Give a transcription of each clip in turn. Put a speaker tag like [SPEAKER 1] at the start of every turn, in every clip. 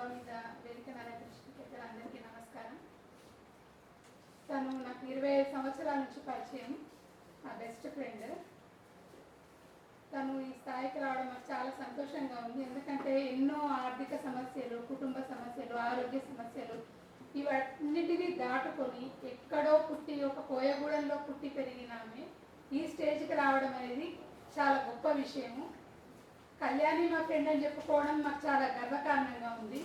[SPEAKER 1] సభ మీద వేదిక దృష్టికి పెద్దలందరికీ నమస్కారం. తను నాకు ఇరవై ఐదు సంవత్సరాల నుంచి పరిచయం నా బెస్ట్ ఫ్రెండ్. తను ఈ స్థాయికి రావడం నాకు చాలా సంతోషంగా ఉంది. ఎందుకంటే ఎన్నో ఆర్థిక సమస్యలు కుటుంబ సమస్యలు ఆరోగ్య సమస్యలు ఇవన్నిటినీ దాటుకొని ఎక్కడో పుట్టి ఒక కోయగూడెంలో పుట్టి పెరిగిన ఆమె ఈ స్టేజ్కి రావడం అనేది చాలా గొప్ప విషయము. కళ్యాణి మా ఫ్రెండ్ అని చెప్పుకోవడం మాకు చాలా గర్వకారణంగా ఉంది.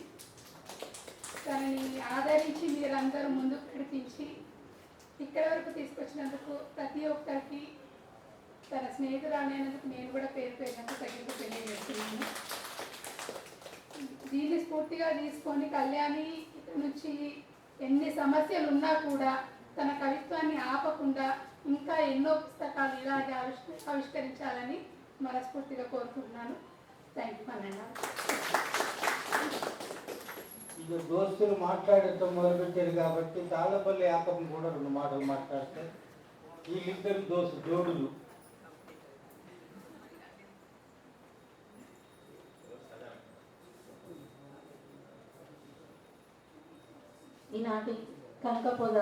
[SPEAKER 1] తనని ఆదరించి మీరందరూ ముందుకు నడిపించి ఇక్కడి వరకు తీసుకొచ్చినందుకు ప్రతి ఒక్కరికి తన స్నేహితురాలైనందుకు నేను కూడా పేరు పేరినందుకు తగ్గింపు తెలియజేస్తున్నాను. దీన్ని స్ఫూర్తిగా తీసుకొని కళ్యాణి నుంచి ఎన్ని సమస్యలు ఉన్నా కూడా తన కవిత్వాన్ని ఆపకుండా ఇంకా ఎన్నో పుస్తకాలు ఇలాగే ఆవిష్క ఆవిష్కరించాలని మనస్ఫూర్తిగా కోరుకుంటున్నాను. థ్యాంక్ యూ అన్నయ్య
[SPEAKER 2] ఇది దోస్తులు మాట్లాడటం మొదలుపెట్టారు కాబట్టి తాళ్ళపల్లి ఆకం కూడా రెండు మాటలు మాట్లాడితే వీళ్ళిద్దరు దోస్తు జోడులు.
[SPEAKER 3] ఈనాటి కనకపోద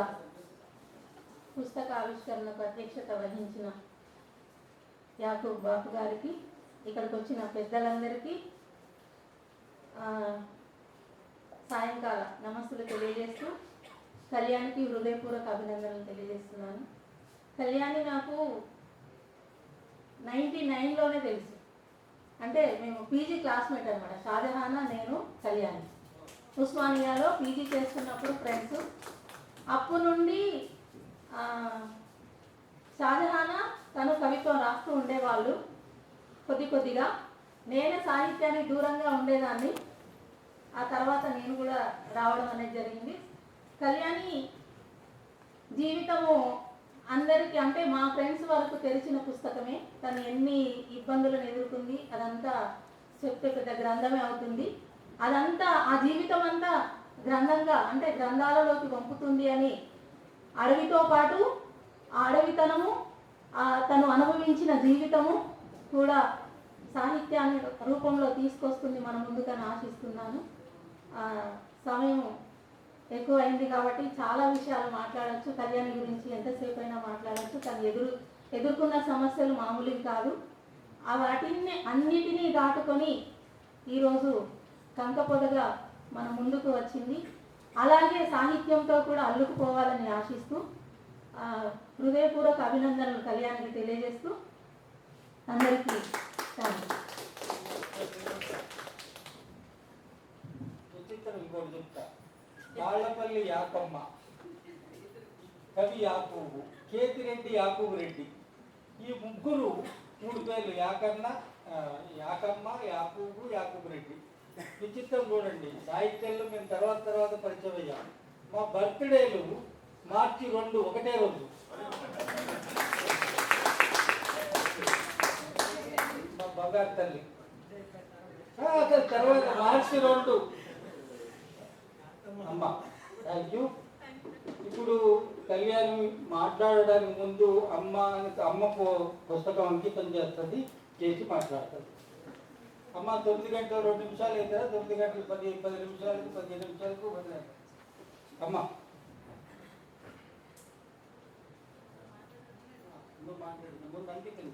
[SPEAKER 3] పుస్తక ఆవిష్కరణకు అధ్యక్షత వహించిన యాకూబ్ బాపు గారికి ఇక్కడికి వచ్చిన పెద్దలందరికీ సాయంకాల నమస్తులు తెలియజేస్తూ కళ్యాణికి హృదయపూర్వక అభినందనలు తెలియజేస్తున్నాను. కళ్యాణి నాకు నైంటీ నైన్లోనే తెలుసు. అంటే మేము పీజీ క్లాస్మేట్ అనమాట షాజహానా నేను కళ్యాణి. ఉస్మానియాలో పీజీ చేస్తున్నప్పుడు ఫ్రెండ్స్ అప్పు నుండి ఆ, షాజహానా తను కవిత్వం రాస్తూ ఉండేవాళ్ళు కొద్ది నేను సాహిత్యానికి దూరంగా ఉండేదాన్ని. ఆ తర్వాత నేను కూడా రావడం అనేది జరిగింది. కళ్యాణి జీవితము అందరికీ అంటే మా ఫ్రెండ్స్ వరకు తెలిసిన పుస్తకమే. తను ఎన్ని ఇబ్బందులను ఎదుర్కొంది అదంతా చెప్తే పెద్ద గ్రంథమే అవుతుంది. అదంతా ఆ జీవితం అంతా గ్రంథంగా అంటే గ్రంథాలలోకి పంపుతుంది అని అడవితో పాటు ఆ అడవితనము తను అనుభవించిన జీవితము కూడా సాహిత్యాన్ని రూపంలో తీసుకొస్తుంది మన ముందుకని ఆశిస్తున్నాను. సమయం ఎక్కువ అయింది కాబట్టి చాలా విషయాలు మాట్లాడచ్చు. కళ్యాణి గురించి ఎంతసేపు అయినా మాట్లాడచ్చు. తను ఎదురు ఎదుర్కొన్న సమస్యలు మామూలువి కాదు. వాటిని అన్నిటినీ దాటుకొని ఈరోజు కంకపోదగా మన ముందుకు వచ్చింది. అలాగే సాహిత్యంతో కూడా అల్లుకుపోవాలని ఆశిస్తూ హృదయపూర్వక అభినందనలు కళ్యాణికి తెలియజేస్తూ అందరికీ థ్యాంక్ యూ
[SPEAKER 2] విచిత్రం ఇంకోటి చెప్తా తాళ్ళపల్లి యాకమ్మ కవి యాకూబు కేతిరెడ్డి యాకూబు రెడ్డి. ఈ ముగ్గురు మూడు పేర్లు యాకన్న యాకమ్మ యాకూబు యాకూబు రెడ్డి. విచిత్రం చూడండి. సాహిత్యంలో మేము తర్వాత తర్వాత పరిచయం అయ్యాం. మా బర్త్డేలు మార్చి రెండు ఒకటే రోజు. మా బంగారు తల్లి. తర్వాత మార్చి రెండు. అమ్మ థ్యాంక్ యూ ఇప్పుడు కళ్యాణి మాట్లాడడానికి ముందు అమ్మ అమ్మ పుస్తకం అంకితం చేస్తుంది చేసి మాట్లాడుతుంది. అమ్మ తొమ్మిది గంటల రెండు నిమిషాలు అయితే తొమ్మిది గంటలు పది పది నిమిషాలకు పదిహేను నిమిషాలకు అమ్మ. నువ్వు మాట్లాడు నువ్వు అంకితం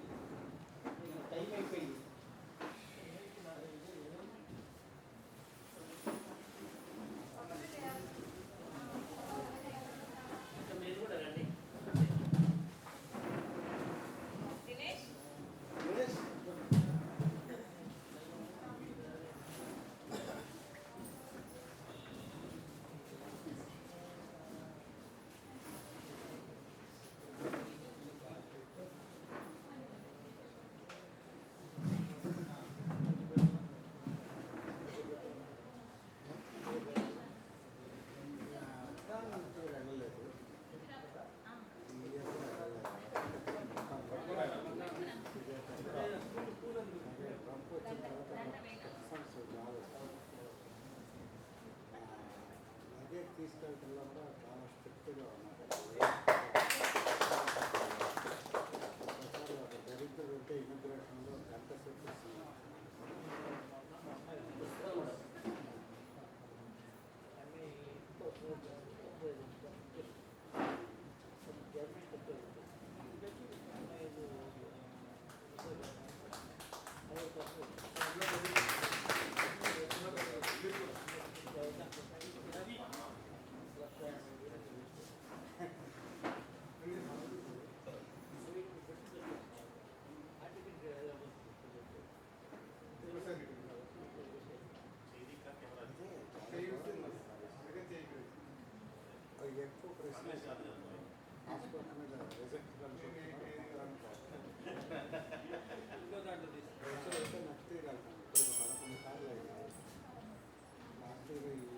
[SPEAKER 4] ఎక్కువ ప్రశ్న హాస్పిటల్ మీద రిజెక్ట్
[SPEAKER 2] ఇంకో దాంట్లో
[SPEAKER 4] పదకొండు సార్లు అయింది లాస్ట్ ఇయర్